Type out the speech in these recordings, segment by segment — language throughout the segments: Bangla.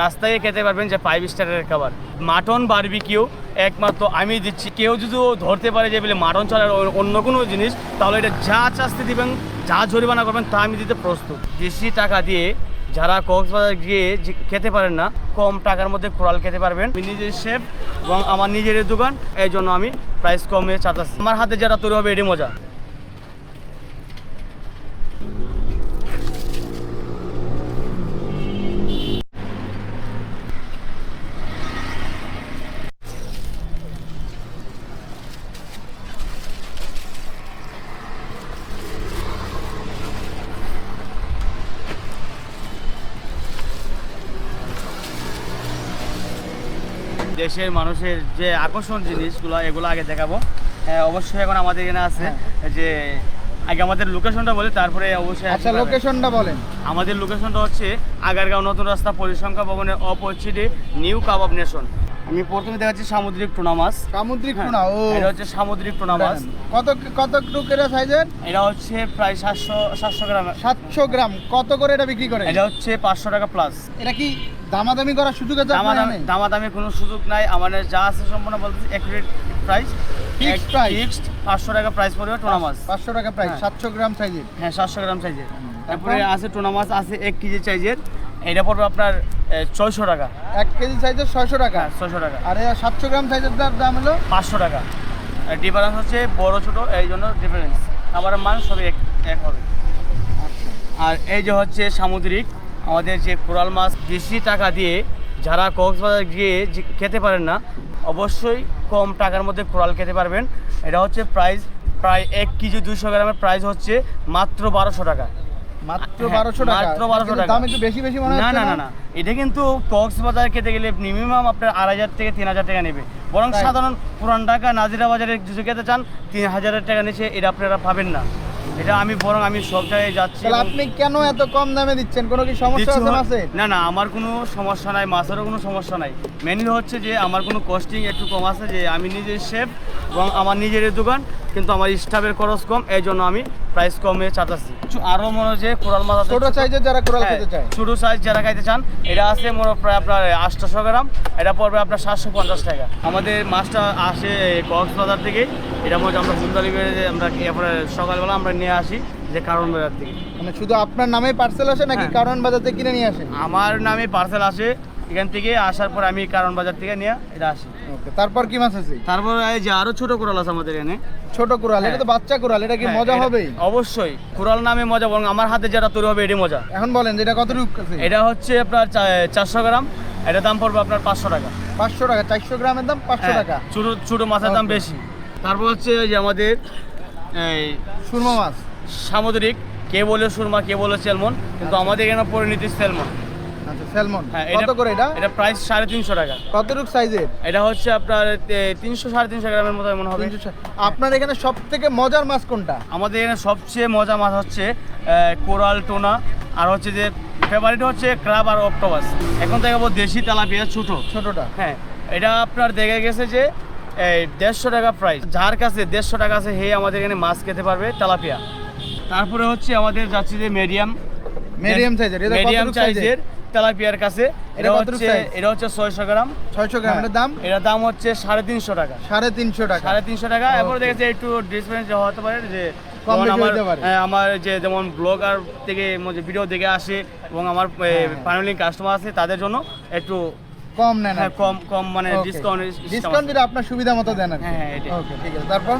রাস্তায় খেতে পারবেন যে ফাইভ স্টারের খাবার। মাটন বারবিকিউ একমাত্র আমি দিচ্ছি। কেউ যদি ধরতে পারে যে বলে মাটন ছাড়া অন্য কোনো জিনিস, তাহলে এটা যা শাস্তি দিবেন, যা জরিমানা করবেন, তা আমি দিতে প্রস্তুত। বেশি টাকা দিয়ে যারা কক্সবাজার গিয়ে খেতে পারেন না, কম টাকার মধ্যে কোরাল খেতে পারবেন। আমি নিজের শেফ এবং আমার নিজের দোকান এই জন্য আমি প্রাইস কমে চাচ্ছি আমার হাতে যারা তৈরি হবে, এটি মজা। দেশের মানুষের যে আকর্ষণ জিনিসগুলো এগুলো আগে দেখাবো। হ্যাঁ, অবশ্যই এখন আমাদের এখানে আছে যে আগে আমাদের লোকেশনটা বলে তারপরে অবশ্যই আচ্ছা লোকেশনটা বলেন। আমাদের লোকেশনটা হচ্ছে আগারগাঁও নতুন রাস্তা পরিসংখ্যা ভবনের অপরিচিতে নিউ কাবাব নেশন আমি প্রথমে দেখাচ্ছি সামুদ্রিক টুনা মাছ। সামুদ্রিক হ্যাঁ, টুনা ও। এটা হচ্ছে সামুদ্রিক টুনা মাছ। কত কত টুকের সাইজের? এটা হচ্ছে প্রায় সাতশো সাতশো গ্রাম। সাতশো গ্রাম। কত করে এটা বিক্রি করে এটা হচ্ছে পাঁচশো টাকা প্লাস এটা কি দামাদামি করার সুযোগ আছে দামাদামি দামাদামি কোনো সুযোগ নাই। আমাদের যা আছে সম্পূর্ণ বলতে accurate price Fixed price? Fixed পাঁচশো টাকা প্রাইস পড়বে টুনা মাছ। পাঁচশো টাকা প্রাইস হ্যাঁ। সাতশো গ্রাম সাইজের হ্যাঁ সাতশো গ্রাম সাইজের তারপরে আছে টুনা মাছ আছে এক কেজি সাইজের এটা পড়বে আপনার ছয়শো টাকা। এক কেজি সাইজের ছয়শো টাকা? হ্যাঁ ছয়শো টাকা। আর সাতশো গ্রাম সাইজের দাম হলো? পাঁচশো টাকা। ডিফারেন্স হচ্ছে বড় ছোট এই জন্য ডিফারেন্স আমার মান সবই এক এক হবে। আর এই যে হচ্ছে সামুদ্রিক। আমাদের যে কোরাল মাছ বেশি টাকা দিয়ে যারা কক্সবাজার গিয়ে খেতে পারেন না অবশ্যই কম টাকার মধ্যে কোরাল খেতে পারবেন। এটা হচ্ছে প্রাইস প্রায় এক কেজি দুশো গ্রামের প্রাইস হচ্ছে মাত্র বারোশো টাকা। মাত্র হ্যাঁ, বারোশো টাকা। মাত্র 1200 কিন্তু টাকা। দাম একটু বেশি বেশি মনে না না না? না এটা কিন্তু কক্সবাজার খেতে গেলে মিনিমাম আপনার আড়াই হাজার থেকে তিন হাজার টাকা নেবে। বরং সাধারণ পুরান ঢাকা নাজিরা বাজারে যদি খেতে চান তিন হাজারের টাকা নিচে এটা আপনারা পাবেন না। এটা আমি বরং আমি সব জায়গায় যাচ্ছি তাহলে আপনি কেন এত কম দামে দিচ্ছেন? কোনো কি সমস্যা আছে মাছে না না আমার কোনো সমস্যা নাই মাছেরও কোনো সমস্যা নাই। মেনলি হচ্ছে যে আমার কোনো কস্টিং একটু কম আছে যে আমি নিজের শেফ এবং আমার নিজের দোকান। কিন্তু আমার স্টাফের খরচ কম এই জন্য আমি প্রাইস কমে চাচাচ্ছি আরও মনে হয় যে কোরাল মাছ আছে ছোট সাইজের যারা কোরাল হ্যাঁ, খেতে চায়। ছোট সাইজ যারা খাইতে চান এটা আছে মনে প্রায় আপনার আটশোশো গ্রাম এটা পড়বে আপনার সাতশো পঞ্চাশ টাকা। আমাদের মাছটা আসে কক্সবাজার থেকে এটা মনে আমরা হোম ডেলিভারি আমরা এরপরে সকালবেলা আমরা নিয়ে আসি যে কারণ বাজার থেকে। মানে শুধু আপনার নামে পার্সেল আসে নাকি হ্যাঁ। কারণ বাজার থেকে কিনে নিয়ে আসে? আমার নামে পার্সেল আসে এখান থেকে আসার পর আমি কারণ বাজার থেকে নিয়ে এটা আসি। ওকে তারপর কি মাছ আছে? তারপর এই যে আরও ছোট কোরাল আছে আমাদের এখানে। ছোট কোরাল এটা তো হ্যাঁ। বাচ্চা কোরাল এটা কি হ্যাঁ, মজা হবে? অবশ্যই কোরাল নামে মজা বরং আমার হাতে যেটা তৈরি হবে এটি মজা। এখন বলেন যে এটা কত রূপ আছে? এটা হচ্ছে আপনার চারশো গ্রাম এটা দাম পড়বে আপনার পাঁচশো টাকা। পাঁচশো টাকা চারশো গ্রামের দাম পাঁচশো হ্যাঁ, টাকা। ছোট ছোট মাছের দাম বেশি। তারপর হচ্ছে ওই যে আমাদের এই সুরমা মাছ। সামুদ্রিক কে বলে সুরমা কে বলে সেলমন কিন্তু আমাদের এখানে পরিণতি সেলমন। আচ্ছা স্যালমন হ্যাঁ কত করে এটা? এটা প্রাইস সাড়ে তিনশো টাকা। সাইজের এটা হচ্ছে আপনার তিনশো সাড়ে তিনশো গ্রামের মতো মনে হবে। আপনার এখানে সব থেকে মজার মাছ কোনটা? আমাদের এখানে সবচেয়ে মজা মাছ হচ্ছে কোরাল টোনা। আর হচ্ছে যে ফেভারিট হচ্ছে ক্রাব আর অক্টোপাস এখন দেখাবো দেশি তেলাপিয়া ছোটো। ছোটটা। হ্যাঁ এটা আপনার দেখে গেছে যে দেড়শো টাকা প্রাইস যার কাছে দেড়শো টাকা আছে হে আমাদের এখানে মাছ খেতে পারবে তেলাপিয়া। তারপরে হচ্ছে আমাদের যাচ্ছে যে মিডিয়াম মিডিয়াম সাইজের এটা মিডিয়াম সাইজের তেলাপিয়ার কাছে। এটা হচ্ছে এটা হচ্ছে ছয়শো গ্রাম। ছয়শো গ্রাম এর দাম? এটার দাম হচ্ছে সাড়ে তিনশো টাকা। সাড়ে তিনশো টাকা। সাড়ে তিনশো টাকা। এরপর দেখেছি একটু ডিসপেন্স হতে পারে যে আমার। হ্যাঁ, আমার যে যেমন ব্লগার থেকে ভিডিও দেখে আসে এবং আমার হ্যাঁ। ফাইনালি কাস্টমার আছে তাদের জন্য একটু কম নেন হ্যাঁ, কম কম মানে ডিসকাউন্ট ডিসকাউন্ট যেটা আপনার সুবিধা মতো দেন আর হ্যাঁ, হ্যাঁ, এটাই। ওকে ঠিক আছে। তারপর?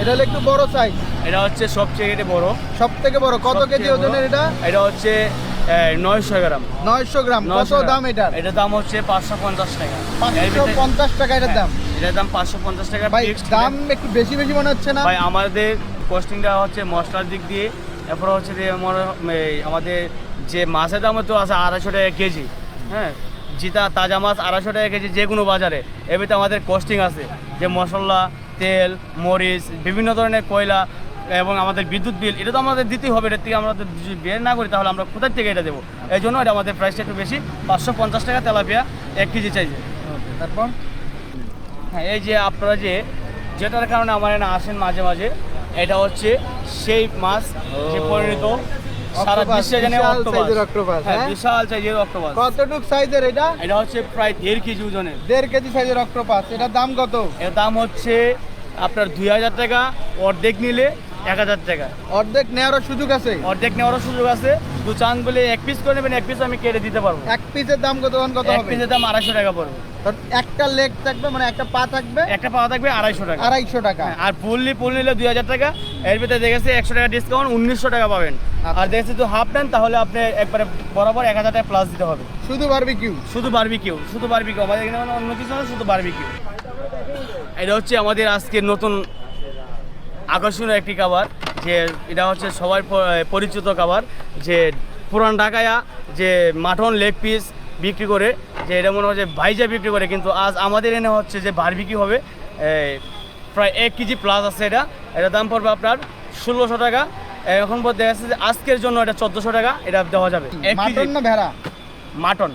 এটা হলো একটু বড় সাইজ এটা হচ্ছে সবচেয়ে এটা বড়। সব থেকে বড়। কত কেজি। ওজনের এটা? এটা হচ্ছে নয়শো গ্রাম। নয়শো গ্রাম। কত দাম এটার? এটার দাম হচ্ছে পাঁচশো পঞ্চাশ টাকা। পাঁচশো পঞ্চাশ টাকা এটার দাম। হ্যাঁ, এটার দাম পাঁচশো পঞ্চাশ টাকা ভাই দাম একটু বেশি বেশি মনে হচ্ছে না? ভাই আমাদের কস্টিংটা হচ্ছে মশলার দিক দিয়ে। এরপর হচ্ছে যে আমাদের যে মাছের দাম তো আছে আড়াইশো টাকা কেজি। হ্যাঁ জিতা তাজা মাছ আড়াইশো টাকা কেজি যে কোনো বাজারে। এবারে আমাদের কস্টিং আছে যে মশলা তেল মরিচ বিভিন্ন ধরনের কয়লা এবং আমাদের বিদ্যুৎ বিল এটা তো আমাদের দিতেই হবে। এটার থেকে আমরা যদি বের না করি তাহলে আমরা কোথার থেকে এটা দেবো? এই জন্য এটা আমাদের প্রাইসটা একটু বেশি পাঁচশো পঞ্চাশ টাকা তেলাপিয়া এক কেজি চাইছে। তারপর? হ্যাঁ এই যে আপনারা যে যেটার কারণে আমার এখানে আসেন মাঝে মাঝে এটা হচ্ছে সেই মাছ যে পরিণত সারা বিশ্বে অক্টোপাস। হ্যাঁ হ্যাঁ? বিশাল সাইজের অক্টোপাস। কতটুক সাইজের এটা? এটা হচ্ছে প্রায় দেড় কেজি ওজনের। দেড় কেজি সাইজের অক্টোপাস এটার দাম কত? এর দাম হচ্ছে আপনার দুই হাজার টাকা অর্ধেক নিলে এক হাজার টাকা। অর্ধেক নেওয়ার সুযোগ আছে। অর্ধেক নেওয়ারও সুযোগ আছে। দু চান বলে এক পিস করে নেবেন এক পিস আমি কেটে দিতে পারব। এক পিসের দাম কত কত এক হবে? পিসের দাম আড়াইশো টাকা পড়বে। তো একটা লেগ থাকবে মানে একটা পা থাকবে? একটা পাওয়া থাকবে আড়াইশো টাকা। আড়াইশো টাকা। হ্যাঁ, আর ফুললি ফুল নিলে দুই হাজার টাকা। এর ভিতরে দেখেছি একশো টাকা ডিসকাউন্ট উনিশশো টাকা পাবেন। আচ্ছা। আর দেখেছি তো হাফ নেন তাহলে আপনি একবারে বরাবর এক হাজার টাকা প্লাস দিতে হবে। শুধু বারবিকিউ শুধু বারবিকিউ শুধু বারবিকিউ আমাদের এখানে মানে অন্য কিছু না শুধু বারবিকিউ এটা হচ্ছে আমাদের আজকের নতুন আকর্ষণীয় একটি খাবার। যে এটা হচ্ছে সবাই পরিচিত খাবার যে পুরান ঢাকায়া যে মাটন লেগ পিস বিক্রি করে যে এটা মনে হচ্ছে ভাইজা বিক্রি করে কিন্তু আজ আমাদের এনে হচ্ছে যে বারবিকি হবে প্রায় এক কেজি প্লাস আছে এটা। এটার দাম পড়বে আপনার ষোলোশো টাকা। এখন পর দেখা যাচ্ছে যে আজকের জন্য এটা চোদ্দোশো টাকা এটা দেওয়া যাবে। মাটন না ভেড়া? মাটন।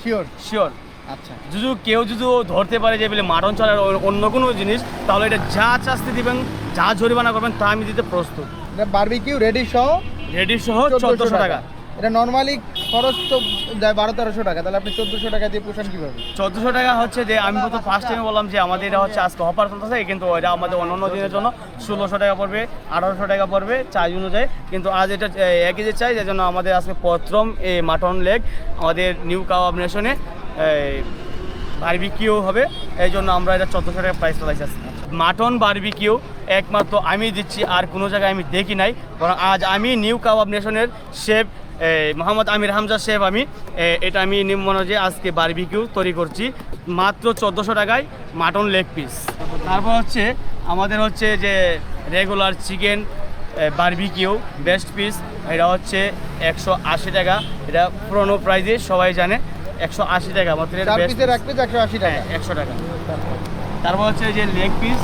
শিওর শিওর আচ্ছা। যদি কেউ যদি ধরতে পারে যে বলে মাটন চলার অন্য কোনো জিনিস তাহলে এটা যা শাস্তি দিবেন যা জরিমানা করবেন তা আমি দিতে প্রস্তুত। এটা বারবিকিউ রেডি সহ রেডি সহ চোদ্দশো টাকা। এটা নর্মালি খরচ তো দেয় বারো তেরোশো টাকা তাহলে আপনি চোদ্দশো টাকা দিয়ে পোষণ কীভাবে? চোদ্দোশো টাকা হচ্ছে যে আমি তো ফার্স্ট টাইমে বললাম যে আমাদের এটা হচ্ছে আজকে অফার চলতেছে কিন্তু এটা আমাদের অন্য অন্য দিনের জন্য ষোলোশো টাকা পড়বে আঠারোশো টাকা পড়বে চার্জ অনুযায়ী। কিন্তু আজ এটা এক কেজি চাই যে জন্য আমাদের আজকে প্রথম এই মাটন লেগ আমাদের নিউ কাবাব নেশনে বারবিকিউ হবে। এই জন্য আমরা এটা চোদ্দোশো টাকা প্রাইস চালাইছি। মাটন বারবিকিউ একমাত্র আমি দিচ্ছি, আর কোনো জায়গায় আমি দেখি নাই। বরং আজ আমি নিউ কাবাব নেশনের শেফ মোহাম্মদ আমির হামজা শেফ আমি। এটা আমি নিম্নজে আজকে বারবিকিউ তৈরি করছি। মাত্র চোদ্দোশো টাকায় মাটন লেগ পিস তারপর হচ্ছে, আমাদের হচ্ছে যে regular chicken barbecue best piece এটা হচ্ছে একশো আশি টাকা। এটা পুরোনো প্রাইজে সবাই জানে। একশো আশি টাকা মাত্র চার পিসের এক পিস একশো আশি টাকা। হ্যাঁ একশো টাকা। তারপর হচ্ছে যে লেগ পিস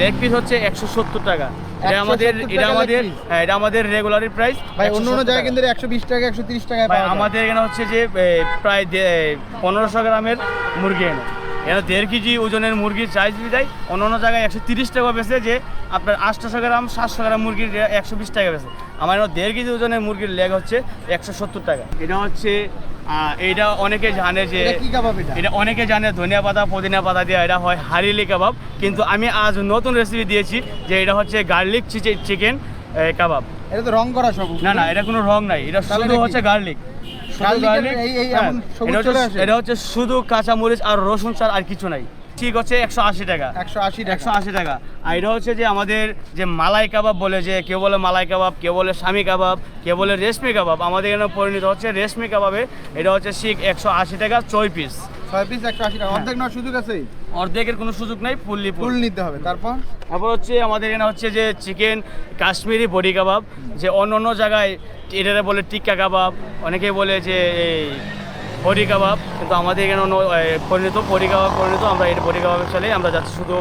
লেগ পিস হচ্ছে একশো সত্তর টাকা। এটা আমাদের এটা আমাদের হ্যাঁ এটা আমাদের রেগুলারি প্রাইস ভাই অন্য অন্য জায়গায় কিন্তু একশো বিশ টাকা একশো তিরিশ ভাই আমাদের এখানে হচ্ছে যে প্রায় পনেরোশো গ্রামের মুরগি এনে। এখানে দেড় কেজি ওজনের মুরগির চাইজ দেয় অন্য অন্য জায়গায় একশো তিরিশ টাকা বেছে যে আপনার আটশোশো গ্রাম সাতশো গ্রাম মুরগির একশো বিশ টাকা বেছে আমার দেড় কেজি ওজনের মুরগির লেগ হচ্ছে একশো সত্তর টাকা। এটা হচ্ছে এইটা অনেকে জানে যে এটা এটা? এটা অনেকে জানে ধনিয়া পাতা পুদিনা পাতা দিয়ে এটা হয় হারিলি কাবাব। কিন্তু আমি আজ নতুন রেসিপি দিয়েছি যে এটা হচ্ছে গার্লিক চিকেন কাবাব। এটা তো রং করা সব না না এটা কোনো রং নাই এটা শুধু হচ্ছে গার্লিক সবুজ এটা হচ্ছে? এটা শুধু কাঁচামরিচ আর রসুন ছাড়া আর কিছু নাই। ঠিক হচ্ছে একশো আশি টাকা। একশো আশি একশো আশি টাকা। আর এটা হচ্ছে যে আমাদের যে মালাই কাবাব বলে যে কেউ বলে মালাই কাবাব কেউ বলে স্বামী কাবাব কেউ বলে রেশমি কাবাব আমাদের এখানে পরিণত হচ্ছে রেশমি কাবাবে। এটা হচ্ছে শিখ একশো আশি টাকা ছয় পিস। ছয় পিস একশো আশি টাকা। অর্ধেক নেওয়ার সুযোগ আছে? অর্ধেকের কোনো সুযোগ নাই ফুললি ফুল ফুল নিতে হবে। তারপর? তারপর হচ্ছে আমাদের এখানে হচ্ছে যে চিকেন কাশ্মীরি বডি কাবাব যে অন্য অন্য জায়গায় এটারে বলে টিক্কা কাবাব অনেকে বলে যে এই বডি কাবাব কিন্তু আমাদের এখানে অন্য পরিণত বডি কাবাব পরিণত আমরা এই বডি কাবাবের চলে আমরা যাচ্ছি শুধু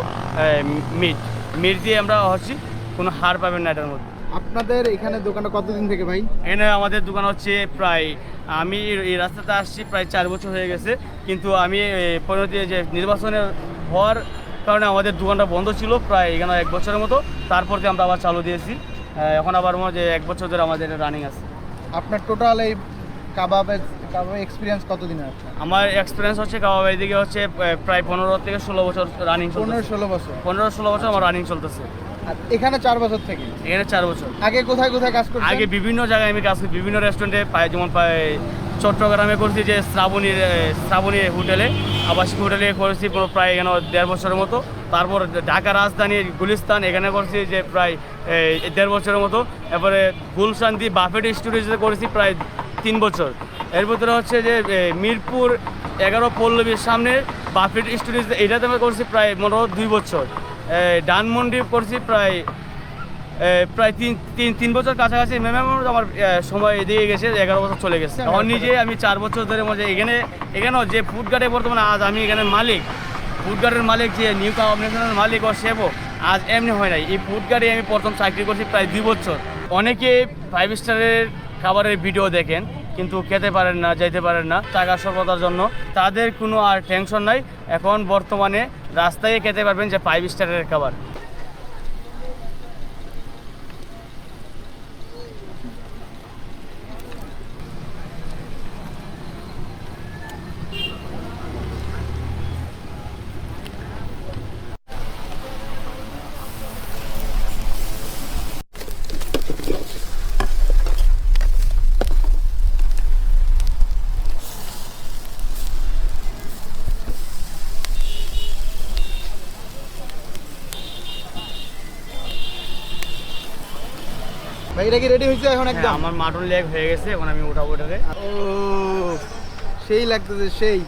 মিট। মিট দিয়ে আমরা হচ্ছি কোনো হার পাবেন না এটার মধ্যে। আপনাদের এখানে দোকানটা কতদিন থেকে ভাই? এখানে আমাদের দোকান হচ্ছে প্রায় আমি এই রাস্তাতে আসছি প্রায় চার বছর হয়ে গেছে কিন্তু আমি পরিণতি যে নির্বাচনের হওয়ার কারণে আমাদের দোকানটা বন্ধ ছিল প্রায় এখানে এক বছরের মতো তারপর আমরা আবার চালু দিয়েছি। এখন আবার মনে যে এক বছর ধরে আমাদের রানিং আছে। আপনার টোটাল এই কাবাবের কাবাবের এক্সপিরিয়েন্স কতদিন আছে? আমার এক্সপিরিয়েন্স হচ্ছে কাবাবাই দিকে হচ্ছে প্রায় পনেরো থেকে ষোলো বছর রানিং পনেরো ষোলো বছর? পনেরো ষোলো বছর আমার রানিং চলতেছে। আর এখানে চার বছর থেকে? এখানে চার বছর। আগে কোথায় কোথায় কাজ করছেন আগে বিভিন্ন জায়গায় আমি কাজ করি বিভিন্ন রেস্টুরেন্টে পাই যেমন চট্টগ্রামে করছি যে শ্রাবণীর এ, শ্রাবণী হোটেলে আবাসিক হোটেলে করেছি পুরো প্রায় এখানে দেড় বছরের মতো। তারপর ঢাকা রাজধানী গুলিস্তান এখানে করছি যে প্রায় দেড় বছরের মতো। এরপরে গুলশান্তি বাফেট স্টুডিওতে করেছি প্রায় তিন বছর। এর ভিতরে হচ্ছে যে মিরপুর এগারো পল্লবীর সামনে বাফেট স্টুডিও এটাতে আমি করছি প্রায় মোটামুটি দুই বছর। ডানমন্ডি করছি প্রায় প্রায় তিন তিন তিন বছর কাছাকাছি। মিনিমাম আমার সময় দিয়ে গেছে এগারো বছর চলে গেছে। এখন নিজে আমি চার বছর ধরে মধ্যে এখানে এখানেও যে ফুড গার্ডে বর্তমানে আজ আমি এখানে মালিক ফুড গার্ডের মালিক যে নিউ কমিশনের মালিক ও সেবো আজ এমনি হয় নাই। এই ফুড গার্ডে আমি প্রথম চাকরি করছি প্রায় দুই বছর। অনেকে ফাইভ স্টারের খাবারের ভিডিও দেখেন, কিন্তু খেতে পারেন না যেতে পারেন না, টাকা সর্বতার জন্য। তাদের কোনো আর টেনশন নাই। এখন বর্তমানে রাস্তায় খেতে পারবেন যে ফাইভ স্টারের খাবার। এটা কি রেডি হয়েছে এখন হ্যাঁ, একদম? আমার মাটন লেগ হয়ে গেছে এখন আমি উঠাবো ওটাকে ও সেই লাগতেছে সেই।